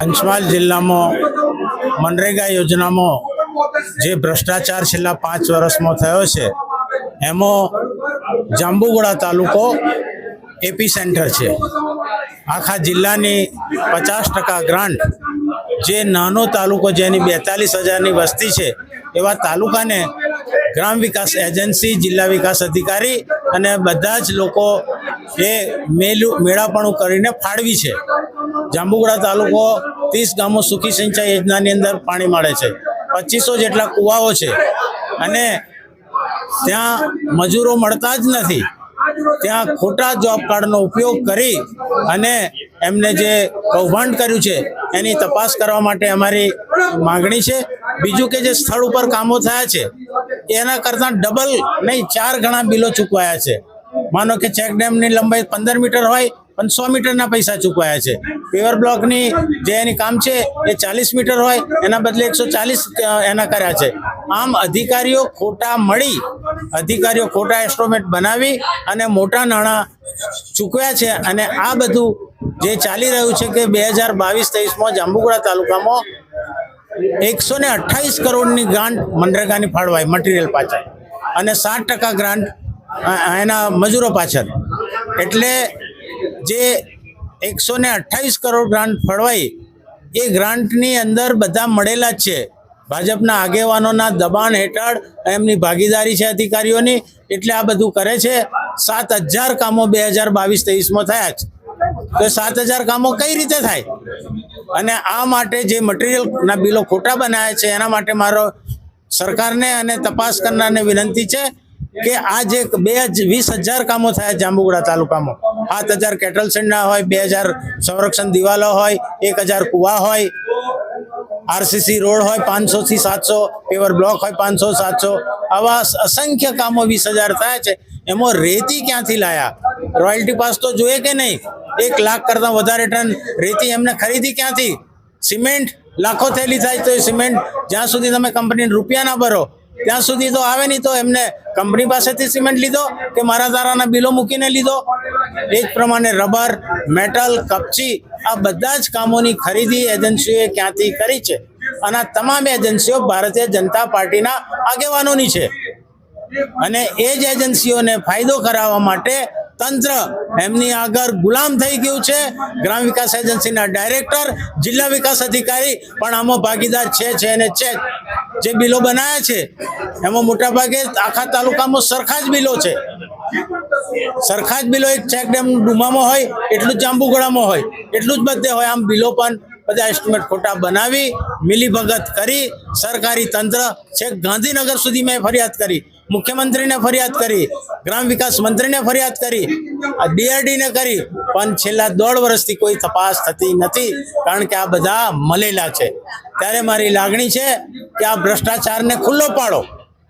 પંચમહાલ જિલ્લામાં મનરેગા યોજનામાં જે ભ્રષ્ટાચાર છેલ્લા પાંચ વર્ષમાં થયો છે, એમાં જાંબુગોડા તાલુકો એપી સેન્ટર છે. આખા જિલ્લાની પચાસ ટકા ગ્રાન્ટ જે નાનો તાલુકો જેની બેતાલીસ હજારની વસ્તી છે, એવા તાલુકાને ગ્રામ વિકાસ એજન્સી, જિલ્લા વિકાસ અધિકારી અને બધા જ લોકો એ મેલું, મેળાપણું કરીને ફાળવી છે. જાંબુગડા તાલુકો ત્રીસ ગામો સુખી સિંચાઈ યોજનાની અંદર પાણી મળે છે. પચીસો જેટલા કુવાઓ છે. અને ત્યાં મજૂરો મળતા જ નથી. ત્યાં ખોટા જોબ કાર્ડનો ઉપયોગ કરી અને એમને જે કૌભાંડ કર્યું છે, એની તપાસ કરવા માટે અમારી માંગણી છે. બીજું કે જે સ્થળ ઉપર કામો થયા છે, એના કરતાં ડબલ નહીં, ચાર ગણા બિલો ચૂકવાયા છે. માનો કે ચેક ડેમની લંબાઈ પંદર મીટર હોય, પણ સો મીટરના પૈસા ચૂકવાયા છે. પેવર બ્લોકની જે એની કામ છે, એ ચાલીસ મીટર હોય, એના બદલે એકસો ચાલીસ એના કર્યા છે. આમ અધિકારીઓ ખોટા મળી, અધિકારીઓ ખોટા એસ્ટ્રોમેટ બનાવી અને મોટા નાણાં ચૂકવ્યા છે અને આ બધું જે ચાલી રહ્યું છે કે બે હજાર બાવીસ તેવીસમાં જાંબુગોડા તાલુકામાં એકસો ને અઠ્ઠાવીસ કરોડની ગ્રાન્ટ મનરેગાની ફાળવાય મટીરિયલ પાછળ. અને સાત ટકા ગ્રાન્ટ એના મજૂરો પાછળ. એટલે જે એકસો ને અઠ્ઠાવીસ કરોડ ગ્રાન્ટ ફળવાઈ. એ ગ્રાન્ટની અંદર બધા મળેલા જ છે. ભાજપના આગેવાનોના દબાણ હેઠળ એમની ભાગીદારી છે અધિકારીઓની, એટલે આ બધું કરે છે. સાત હજાર કામો બે હજાર બાવીસ તેવીસમાં થયા છે તો સાત હજાર કામો કઈ રીતે થાય? અને આ માટે જે મટીરિયલના બિલો ખોટા બનાવ્યા છે, એના માટે મારો સરકારને અને તપાસ કરનારને વિનંતી છે કે આ જે બે વીસ હજાર કામો થયા જાંબુગોડા તાલુકામાં. સાત હજાર કેટલ સેન્ડના હોય, બે હજાર સંરક્ષણ દિવાલો હોય, એક હજાર કુવા હોય, આરસીસી રોડ હોય પાંચસો થી સાતસો, પેવર બ્લોક હોય પાંચસો, સાતસો. આવા અસંખ્ય કામો વીસ હજાર થયા છે. એમાં રેતી ક્યાંથી લાયા? રોયલ્ટી પાસ તો જોઈએ કે નહીં? એક લાખ કરતાં વધારે ટન રેતી એમને ખરીદી ક્યાંથી? સિમેન્ટ, લાખો થયેલી થાય તો એ સિમેન્ટ જ્યાં સુધી તમે કંપનીને રૂપિયા ના ભરો ત્યાં સુધી તો આવે નહીં, તો એમને કંપની પાસેથી સિમેન્ટ લીધો કે મારા તારાના બિલો મૂકીને લીધો. એ જ પ્રમાણે રબર, મેટલ, કપચી, આ બધા જ કામોની ખરીદી એજન્સીઓએ ક્યાંથી કરી છે? અને તમામ એજન્સીઓ ભારતીય જનતા પાર્ટીના આગેવાનોની છે. અને એ જ એજન્સીઓને ફાયદો કરાવવા માટે તંત્ર એમની આગળ ગુલામ થઈ ગયું છે. ગ્રામ વિકાસ એજન્સીના ડાયરેક્ટર, જિલ્લા વિકાસ અધિકારી પણ આમાં ભાગીદાર છે છે અને છે. જે બિલો બનાવ્યા છે, એમાં મોટાભાગે આખા તાલુકામાં સરખા જ બિલો છે. સરખા જ બિલો એક ચેક ડેમ ડુમામાં હોય, એટલું જ જાંબુગોળામાં હોય, એટલું જ બધે હોય. આમ બિલો પણ બધા એસ્ટિમેટ ખોટા બનાવી, મિલીભગત કરી, સરકારી તંત્ર છેક ગાંધીનગર સુધી મેં ફરિયાદ કરી, મુખ્યમંત્રીને ફરિયાદ કરી, ગ્રામ વિકાસ મંત્રીને ફરિયાદ કરી ડીઆરડીને કરી, પણ છેલ્લા દોઢ વર્ષથી કોઈ તપાસ થતી નથી, કારણ કે આ બધા મળેલા છે. ત્યારે મારી લાગણી છે કે આ ભ્રષ્ટાચારને ખુલ્લો પાડો,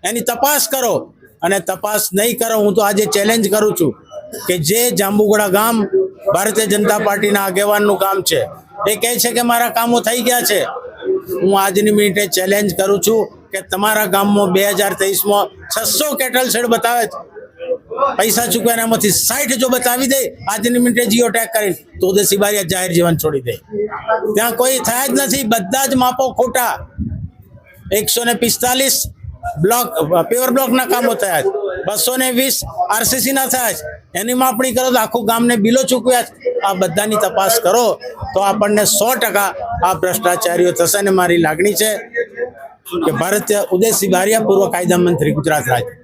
એની તપાસ કરો, અને તપાસ નહીં કરો, હું તો આજે ચેલેન્જ કરું છું કે જે જાંબુગોડા ગામ ભારતીય જનતા પાર્ટીના આગેવાનનું કામ છે. એ કહે છે કે મારા કામો થઈ ગયા છે. હું આજની મિનિટે ચેલેન્જ કરું છું કે તમારા ગામમાં બે હજાર તેવીસમાં છસો કેટલ શેડ બતાવે પૈસા ચૂકવાના એમાંથી સાઠ જો બતાવી દે, આજની મિનિટે જીઓ ટેગ કરી તો બારીયા જાહેર જીવન છોડી દે. ત્યાં કોઈ થયા જ નથી, બધા જ માપો ખોટા. એકસો ને પિસ્તાલીસ બ્લોક પ્યોર બ્લોકના કામો થયા બસો ને વીસ આરસીસીના થયા એની માપણી કરો તો આખું ગામને બિલો ચૂકવ્યા આ બધાની તપાસ કરો તો આપણને સો ટકા આ ભ્રષ્ટાચારીઓ થશે ને મારી લાગણી છે કે ભારતીય ઉદયસિંહ બારિયા પૂર્વ કાયદા મંત્રી ગુજરાત રાજ્ય.